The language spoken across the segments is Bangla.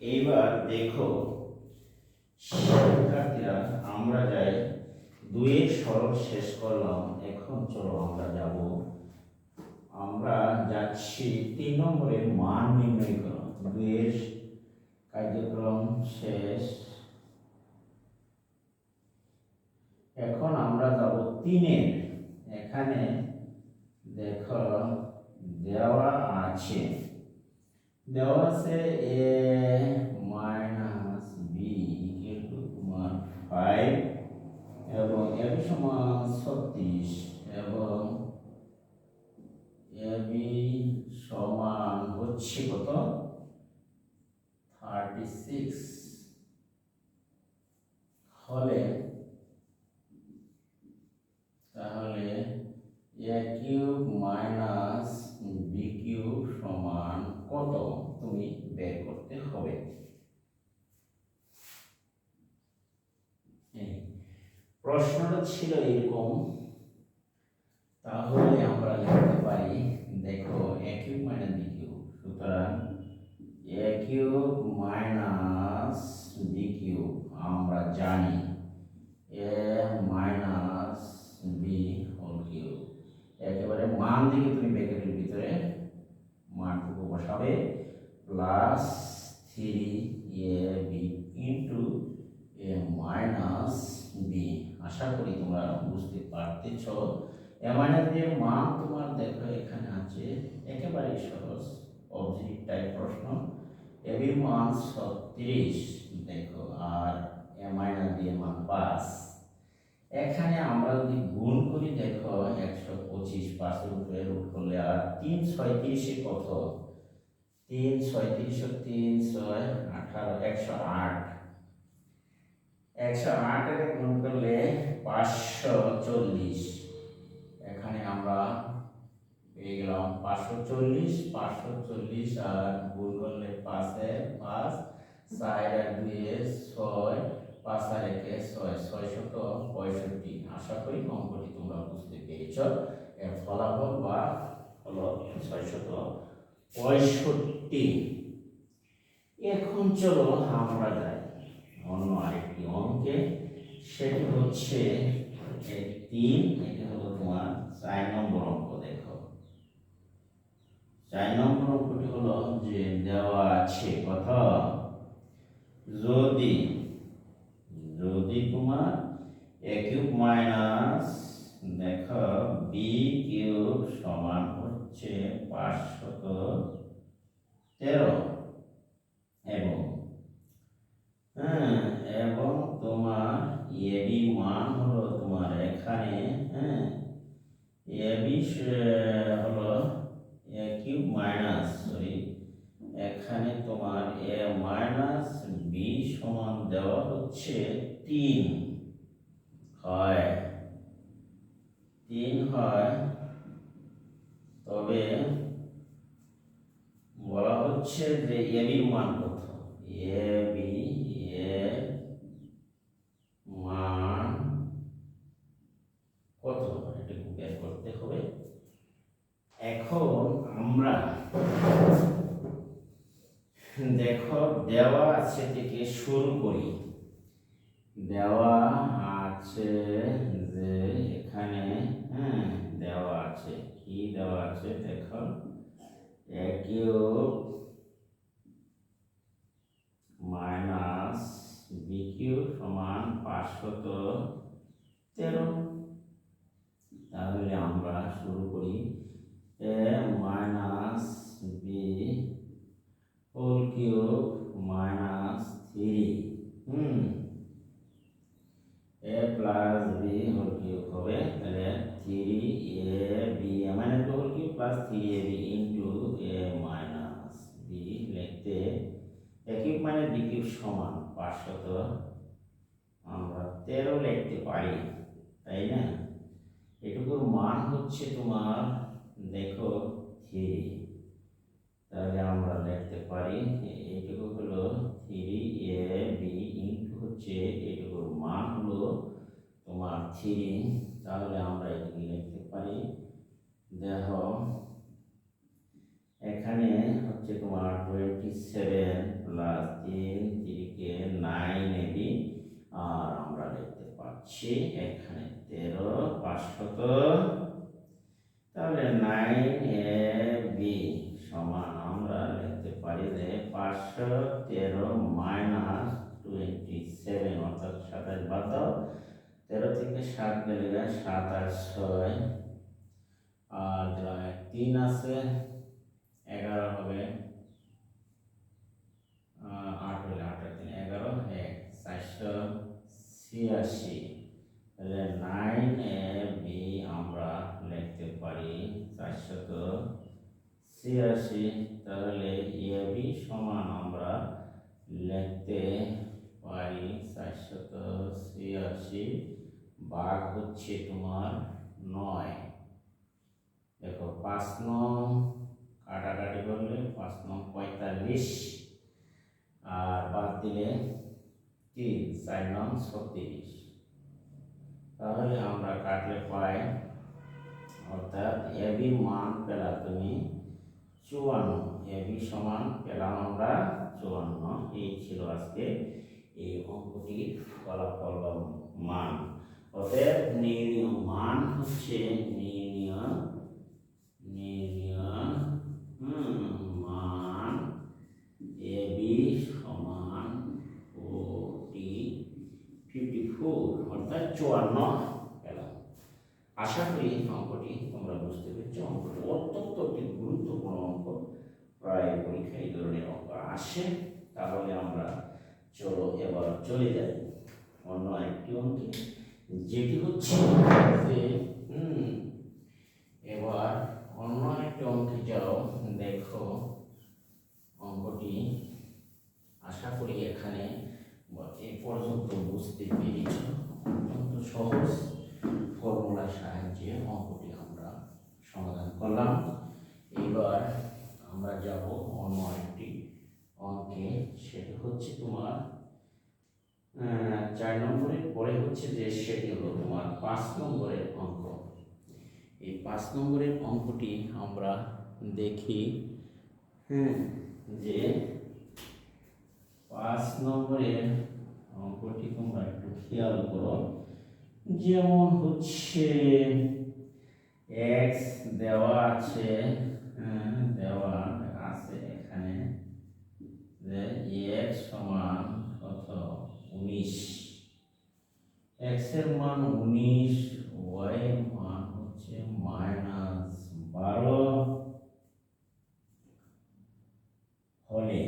এইবার দেখো শিক্ষার্থীরা আমরা যাই। দুইয়ের সরল শেষ করলাম, এখন চলো আমরা যাব। আমরা যাচ্ছি তিন নম্বরের মান নির্ণয় করো দুইয়ের কার্যক্রম শেষ। এখন আমরা যাব তিনের। এখানে দেখো দেওয়া আছে। দেওয়া আছে এ মাইনাস বি তোমার ফাইভ এবং এর সমান ছত্রিশ এবং এ বি সমান হচ্ছে কত? Thirty six. হলে তাহলে এ কিউব মাইনাস সমান কত তুমি বের করতে হবে প্রশ্নটা ছিল এরকম। তাহলে আমরা লিখতে পারি, দেখো এ কিউব মাইনাস বি সুতরাং এ মাইনাস আমরা জানি A minus B whole cube একেবারে মান দিকে তুমি ভিতরে বসাবে plus three A B into A minus B আশা করি তোমরা বুঝতে পারতেছ। এ মাইনাস বি এর মান তোমার দেখো এখানে আছে। একেবারে সহজ। অবজেক্টিভ টাইপ প্রশ্ন। এ বির মান ছত্রিশ। দেখো, আর এ মাইনাস বি এর মান পাঁচ। এখানে আমরা যদি গুণ করি, দেখো, একশো পঁচিশ পাঁচের উপরে রুট করলে আর তিন ছয় ছয়ত্রিশে কত? তিন ছয়ত্রিশ তিন, ছয়, আঠারো, একশো আট। একশো আটের গুণ করলে পাঁচশো চল্লিশ। এখানে আমরা পেয়ে গেলাম পাঁচশো চল্লিশ। পাঁচশো চল্লিশ আর গুণ করলে পাঁচে পাঁচ, চার আর দুয়ে ছয়, পাঁচ আর একে ছয়, ছয়শত পঁয়ষট্টি। আশা করি অঙ্কটি তোমরা বুঝতে পেরেছ। এর ফলাফল বা হলো ছয়শত পঁয়ষট্টি। এখন চলো আমরা যাই। অন্য আরেকটি অঙ্কে। সেটি হচ্ছে তিন, এটা হলো তোমার চার নম্বর অঙ্ক, দেখো। চার নম্বর অঙ্কটি হলো যে দেওয়া আছে কথা, যদি যদি তোমার এ কিউব মাইনাস, দেখো, বি কিউব সমান হচ্ছে পাঁচশত তেরো। এবং হ্যাঁ এবং তোমার এ বি মান হলো তোমার এখানে হ্যাঁ এ বি হলো এ কিউব মাইনাস, সরি, এখানে তোমার এ মাইনাস বি সমান দেওয়া হচ্ছে তিন। হয় তিন হয় তবে বলা হচ্ছে যে এ বির মান কত এ বি, এ মান কত এটুকু বের করতে হবে। এখন আমরা দেখো, দেওয়া আছে থেকে শুরু করি। দেওয়া আছে যে এখানে কি দেওয়া আছে দেখো এ মাইনাস বিকিউ সমান পাঁচশত তেরো। তাহলে আমরা শুরু করি। তাহলে আমরা লিখতে পারি এইটুকু হলো থ্রি এ বি ইন্টু হচ্ছে এটুকুর মান হলো তোমার থ্রি তাহলে আমরা এটুকু লিখতে পারি দেহ এখানে হচ্ছে তোমার টোয়েন্টি সেভেন প্লাস তিন তিরিকে নাইন এবি আর আমরা লিখতে পারছি এখানে তেরো, পাঁচশত। তাহলে নাইন এ বি সমান। আমরা লিখতে পারি যে পাঁচশো তেরো মাইনাস টোয়েন্টি সেভেন, অর্থাৎ সাতাশ বাদ দাও। তেরো থেকে সাত গেলে যায় সাত আর ছয়। আর এক তিন আছে, এগারো হবে আট হলে আট আর তিন, এগারো, এক, চারশো ছিয়াশি। তাহলে নাইন এ বি আমরা লিখতে পারি চারশত ছিয়াশি তাহলে এ বি সমান আমরা লিখতে পারি চারশত ছিয়াশি ভাগ হচ্ছে তোমার নয়। দেখো পাঁচ নং কাটাকাটি করলে পাঁচ নং পঁয়তাল্লিশ, আর বাদ দিলে তিন, চার নং ছত্রিশ। তাহলে আমরা কাটলে পাই, অর্থাৎ এবি মান পেলা তুমি চুয়ান্ন। এবি সমান পেলাম আমরা চুয়ান্ন। এই ছিল আজকে এই অঙ্কটির ফলাফল বা মান। অতএব নির্ণীয় মান হচ্ছে নির্ণীয় নির্ণীয় মান এবি সমান ফোরটি ফিফটি ফোর, অর্থাৎ চুয়ান্ন। আশা করি অঙ্কটি তোমরা বুঝতে পেরেছ। অঙ্কটি অত্যন্ত একটি গুরুত্বপূর্ণ অঙ্ক। প্রায় পরীক্ষায় এই ধরনের অঙ্ক আসে। তাহলে আমরা চলো এবার চলে যাই অন্য একটি অঙ্কে, যেটি হচ্ছে এবার অন্য একটি অঙ্কে যাও দেখো অঙ্কটি। আশা করি এখানে এ পর্যন্ত বুঝতে পেরেছ। অত্যন্ত সহজ। ফর্মুলার সাহায্যে অঙ্কটি আমরা সমাধান করলাম। এবার আমরা যাব অন্য একটি অঙ্কে, সেটা হচ্ছে তোমার চার নম্বরের পরে হচ্ছে যে সেটি হলো তোমার পাঁচ নম্বরের অঙ্ক। এই পাঁচ নম্বরের অঙ্কটি আমরা দেখি হ্যাঁ যে পাঁচ নম্বরের অঙ্কটি তোমরা একটু খেয়াল করো। যেমন হচ্ছে এক্স দেওয়া আছে হ্যাঁ, দেওয়া আছে এখানে। এক্স সমান কত? উনিশ। এক্সের মান উনিশ ওয়াই এর মান হচ্ছে মাইনাস বারো হলে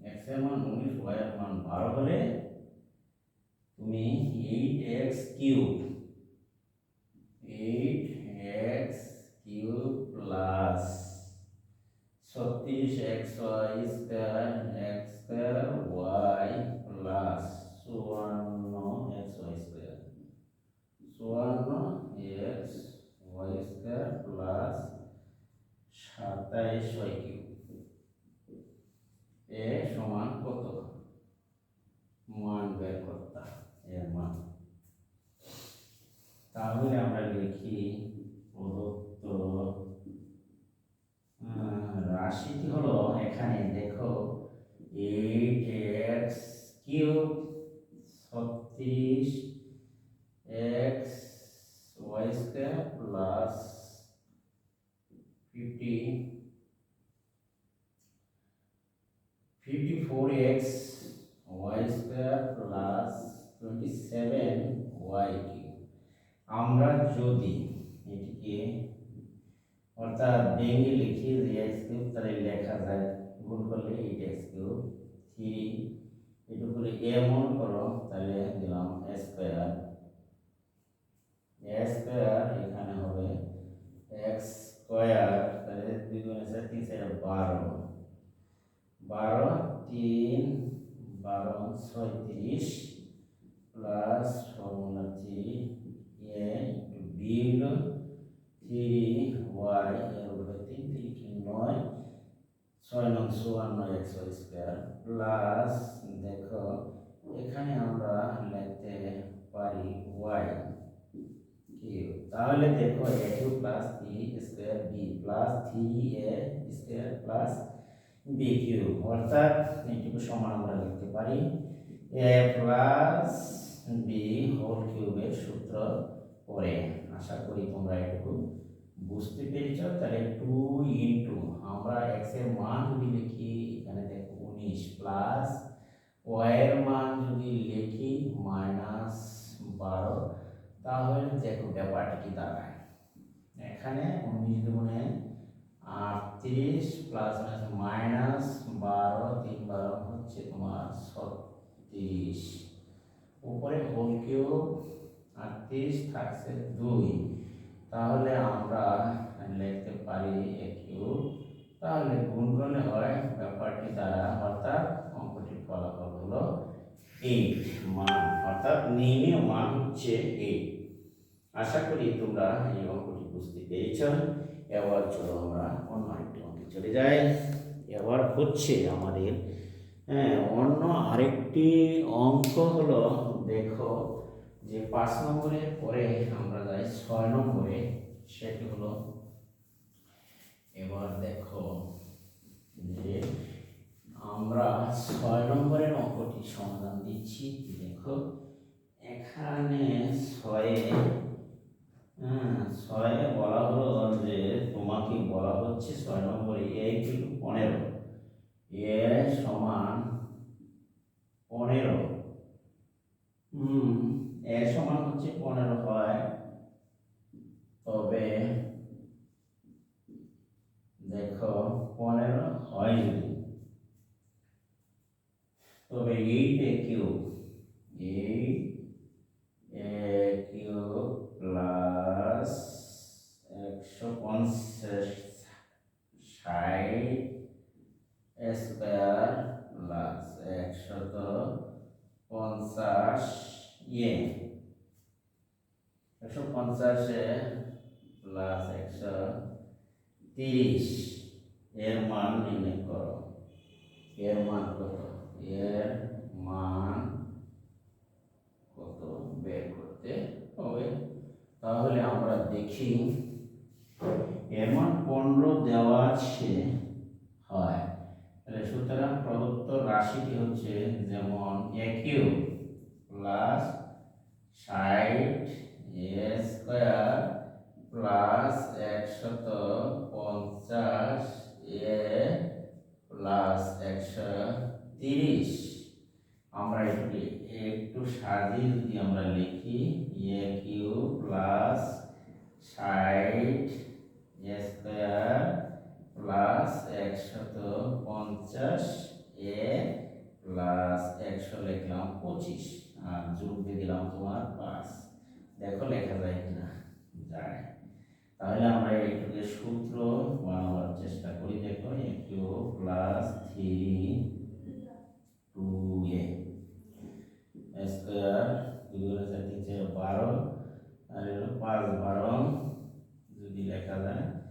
এক্সের মান উনিশ ওয়াই এর মান বারো হলে তুমি eight x cube eight x cube plus ছত্রিশ x y square x square y plus চুয়ান্ন এক্স ওয়াই স্কোয়ার চুয়ান্ন এক্স ওয়াই স্কোয়ার প্লাস সাতাইশ ওয়াই কিউব এ সমান কত মান বের করতা এর মান তাহলে আমরা লিখি প্রদত্ত আহ, রাশিটি হলো এখানে দেখো এইট এক্স কিউব ছত্রিশ x y square plus fifty fifty four x y square plus twenty seven y cube আমরা যদি এটিকে অর্থাৎ ভেঙে লিখি যে এক্স কিউব তাহলে লেখা যায়, গুণ করলে এইট এক্স কিউব থ্রি এটুকু এ মনে করো, তাহলে দিলাম স্কোয়ার স্কোয়ার এখানে হবে এক্স স্কোয়ার তাহলে দুই গুণ আছে তিন চার বারো। বারো তিন, বারো, ছয়ত্রিশ, plus formula A B three y, এর উপরে তিন তিন তিন, নয়, ছয় নং চুয়ান্ন ওয়াই স্কোয়ার, প্লাস দেখো, এখানে আমরা লিখতে পারি ওয়াই কিউ তাহলে দেখো, A cube plus three square B, plus three A square plus B অর্থাৎ এইটুকু সমান আমরা লিখতে পারি এ প্লাস বি হোল কিউবের সূত্র পরে। আশা করি তোমরা একটু বুঝতে পেরেছ। তাহলে টু ইন্টু আমরা এক্সের মান যদি লিখি, এখানে দেখো উনিশ প্লাস ওয়াই এর মান যদি লিখি মাইনাস বারো, তাহলে দেখো ব্যাপারটা কি দাঁড়ায়। এখানে উনিশ দুগুণে আটত্রিশ প্লাস মাইনাস বারো তিন বারো হচ্ছে তোমার ছত্রিশ, উপরে হোল কিউব আটত্রিশ থাকছে দুই। তাহলে আমরা লিখতে পারি এ কিউব তাহলে গুণ করলে হয় ব্যাপারটি দ্বারা, অর্থাৎ অঙ্কটির ফলাফল হলো এইট মান, অর্থাৎ নির্ণীয় মান হচ্ছে এইট আশা করি তোমরা এই অঙ্কটি বুঝতে পেরেছ। এবার চলো আমরা চলে যাই এবার হচ্ছে আমাদের হ্যাঁ অন্য আরেকটি অঙ্ক হলো, দেখো যে পাঁচ নম্বরের পরে আমরা যাই ছয় নম্বরে, সেটি হলো, এবার দেখো যে আমরা ছয় নম্বরের অঙ্কটি সমাধান দিচ্ছি দেখো? এখানে ছয়ে হ্যাঁ ছয়ে বলা হলো যে তোমাকে বলা হচ্ছে ছয় নম্বর এ কিন্তু পনেরো। এ সমান পনেরো। হুম, এ সমান হচ্ছে পনেরো হয়। তবে দেখো, পনেরো হয় যদি তবে eight A cube eight A cube plus একশো পঞ্চাশ ষাট স্কোয়ার প্লাস একশত পঞ্চাশ ইয়ে একশো পঞ্চাশে প্লাস একশো তিরিশ। এর মান নির্ণয় করো। এর মান কত? এর মান কত? বের করতে হবে। তাহলে আমরা দেখি। এর মান পনেরো দেওয়া আছে। হয়। তাহলে সুতরাং প্রদত্ত রাশিটি হচ্ছে যেমন একিউ প্লাস ষাট এ স্কোয়ার প্লাস একশত পঞ্চাশ এ প্লাস একশো তিরিশ। আমরা একটু একটু সাজিয়ে যদি আমরা লিখি এ কিউ প্লাস ষাট এ স্কোয়ার প্লাস একশত পঞ্চাশ এ প্লাস একশো লিখলাম পঁচিশ। আর যোগ দিয়ে দিলাম তোমার পাঁচ। দেখো লেখা যায় কিনা? যায়। তাহলে আমরা এইটুকে সূত্র বানাবার চেষ্টা করি। দেখো A cube plus three two A. Square দুই গুণে চার বারো। আর পাঁচ বারো। যদি লেখা যায়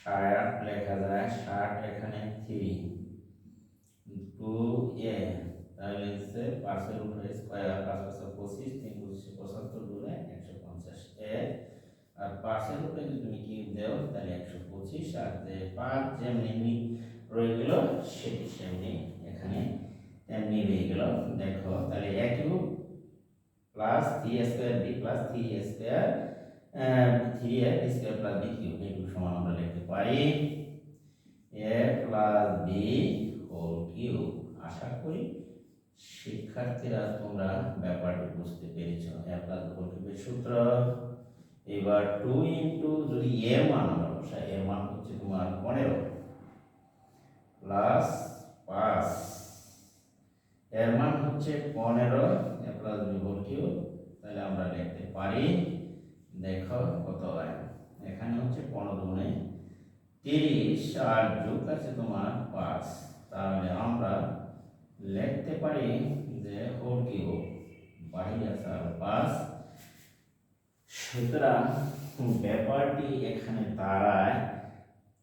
ষাট লেখা যায়, ষাট এখানে থ্রি টু এ তাহলে হচ্ছে পাঁচের উপরে স্কোয়ার, পাঁচ পাঁচশো পঁচিশ, তিন পঁচিশশো পঁচাত্তর দূরে একশো পঞ্চাশ। এ আর পাঁচের উপরে যদি তুমি কিউব দেও, তাহলে একশো পঁচিশ, আর যে পাঁচ যেমনি রয়ে গেল, সেটি সেমনি এখানে তেমনি রয়ে গেল। দেখো, তাহলে A cube plus three square B plus three square three A B square plus B cube এটুকু সমান আমরা লিখতে পারি A plus B whole cube আশা করি শিক্ষার্থীরা তোমরা ব্যাপারটি বুঝতে পেরেছ। এ প্লাস হোল কিউবের সূত্র। এবার টু ইন্টু যদি এর মান আমরা বসাই এর মান হচ্ছে তোমার পনেরো প্লাস পাঁচ। এর মান হচ্ছে পনেরো A plus B whole cube তাহলে আমরা লিখতে পারি দেখো কত হয়। এখানে হচ্ছে পনেরো গুণে তিরিশ, আর যোগ আছে তোমার পাঁচ। তাহলে আমরা লিখতে পারি যে হোল কিউব বাহির আছে পাঁচ। সুতরাং ব্যাপারটি এখানে দাঁড়ায়।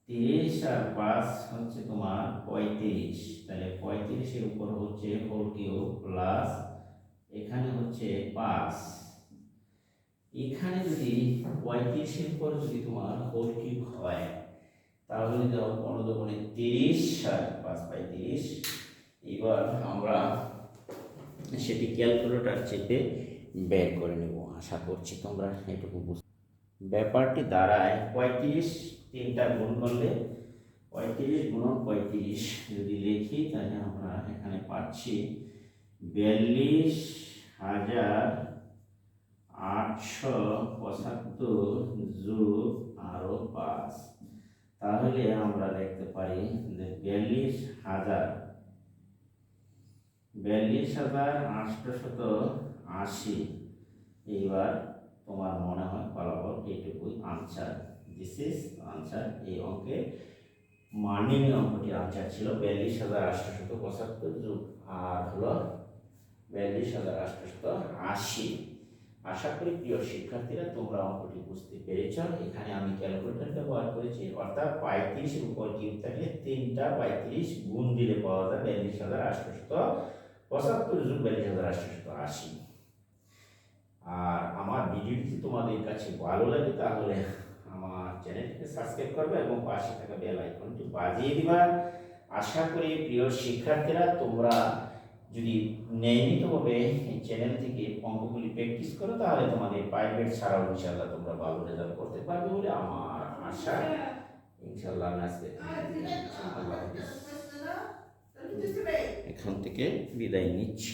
তিরিশ আর পাঁচ হচ্ছে তোমার পঁয়ত্রিশ। তাহলে পঁয়ত্রিশের উপর হচ্ছে হোল কিউব প্লাস এখানে হচ্ছে পাঁচ। এখানে যদি পঁয়ত্রিশের পর যদি তোমার হোল কিউব হয়, তাহলে দাও পনেরো তিরিশ আর পাঁচ পঁয়ত্রিশ এবার আমরা সেটি ক্যালকুলেটর চেপে বের করে নেব। আশা করছি তোমরা এটুকু বুঝ, ব্যাপারটি দাঁড়ায় পঁয়ত্রিশ তিনটা গুণ করলে পঁয়ত্রিশ গুণন পঁয়ত্রিশ যদি লিখি, তাহলে আমরা এখানে পাচ্ছি বিয়াল্লিশ হাজার আটশো পঁচাত্তর যোগ আরও পাঁচ। তাহলে আমরা দেখতে পারি যে বিয়াল্লিশ হাজার। বিয়াল্লিশ হাজার আটশোশত আশি। এইবার তোমার মনে হয় ফলাফল এইটুকুই আনসার দিস ইজ আনসার এই অঙ্কের মার্নিং অঙ্কটির আনসার ছিল বিয়াল্লিশ হাজার আটশোশত পঁচাত্তর যোগ আর হলো বিয়াল্লিশ হাজার আটশোশত আশি। আশা করি প্রিয় শিক্ষার্থীরা, তোমরা অঙ্কটি বুঝতে পেরেছ। এখানে আমি ক্যালকুলেটর ব্যবহার করেছি। অর্থাৎ পঁয়ত্রিশের উপর কিউব থাকলে তিনটা পঁয়ত্রিশ গুণ দিলে পাওয়া যায় বিয়াল্লিশ হাজার আটশোশত পঁচাত্তর যোগ বিয়াল্লিশ হাজার আটশোশত আশি। আর আমার ভিডিওটি তোমাদের কাছে ভালো লাগে, তাহলে আমার চ্যানেলটিকে সাবস্ক্রাইব করবে এবং পাশে থাকা বেল আইকনটি বাজিয়ে দিবা। আশা করি প্রিয় শিক্ষার্থীরা, তোমরা যদি নিয়মিতভাবে এই চ্যানেল থেকে অঙ্কগুলি প্র্যাকটিস করো তাহলে তোমাদের প্রাইভেট ছাড়াও ইনশাল্লাহ তোমরা ভালো রেজাল্ট করতে পারবে বলে আমার আশা। ইনশাল্লাহ আজকে এখান থেকে বিদায় নিচ্ছি।